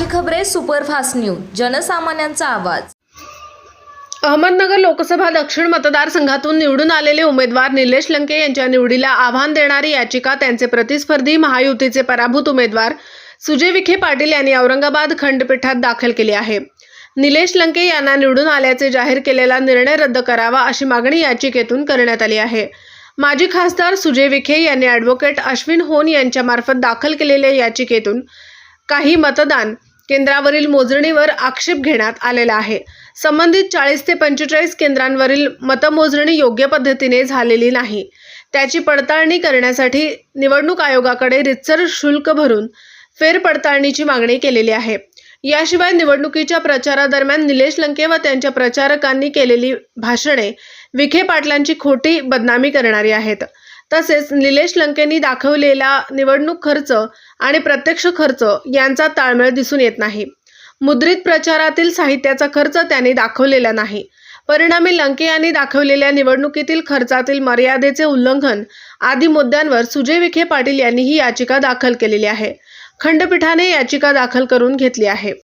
Express superfast news जनसामान्यांचा आवाज. अहमदनगर लोकसभा दक्षिण मतदारसंघातून निवडून आलेले उमेदवार निलेश लंके यांच्या निवडीला आव्हान देणारी याचिका त्यांचे प्रतिस्पर्धी महायुतीचे पराभूत उमेदवार सुजय विखे पाटील यांनी औरंगाबाद खंडपीठात दाखल केली आहे. निलेश लंके यांना निवडून आल्याचे जाहीर केलेला निर्णय रद्द करावा अशी मागणी याचिकेतून करण्यात आली आहे. माजी खासदार सुजय विखे यांनी ॲडव्होकेट अश्विन होन यांच्यामार्फत दाखल केलेल्या याचिकेतून काही मतदान केंद्रावरील मोजणीवर आक्षेप घेण्यात आलेला आहे. संबंधित चाळीस ते पंचेचाळीस केंद्रांवरील मतमोजणी योग्य पद्धतीने झालेली नाही. त्याची पडताळणी करण्यासाठी निवडणूक आयोगाकडे रितसर शुल्क भरून फेरपडताळणीची मागणी केलेली आहे. याशिवाय निवडणुकीच्या प्रचारादरम्यान निलेश लंके व त्यांच्या प्रचारकांनी केलेली भाषणे विखे पाटलांची खोटी बदनामी करणारी आहेत. तसेच निलेश लंकेंनी दाखवलेला निवडणूक खर्च आणि प्रत्यक्ष खर्च यांचा ताळमेळ दिसून येत नाही. मुद्रित प्रचारातील साहित्याचा खर्च त्यांनी दाखवलेला नाही. परिणामी लंके यांनी दाखवलेल्या निवडणुकीतील खर्चातील मर्यादेचे उल्लंघन आदी मुद्द्यांवर सुजय विखे पाटील यांनी ही याचिका दाखल केलेली आहे. खंडपीठाने याचिका दाखल करून घेतली आहे.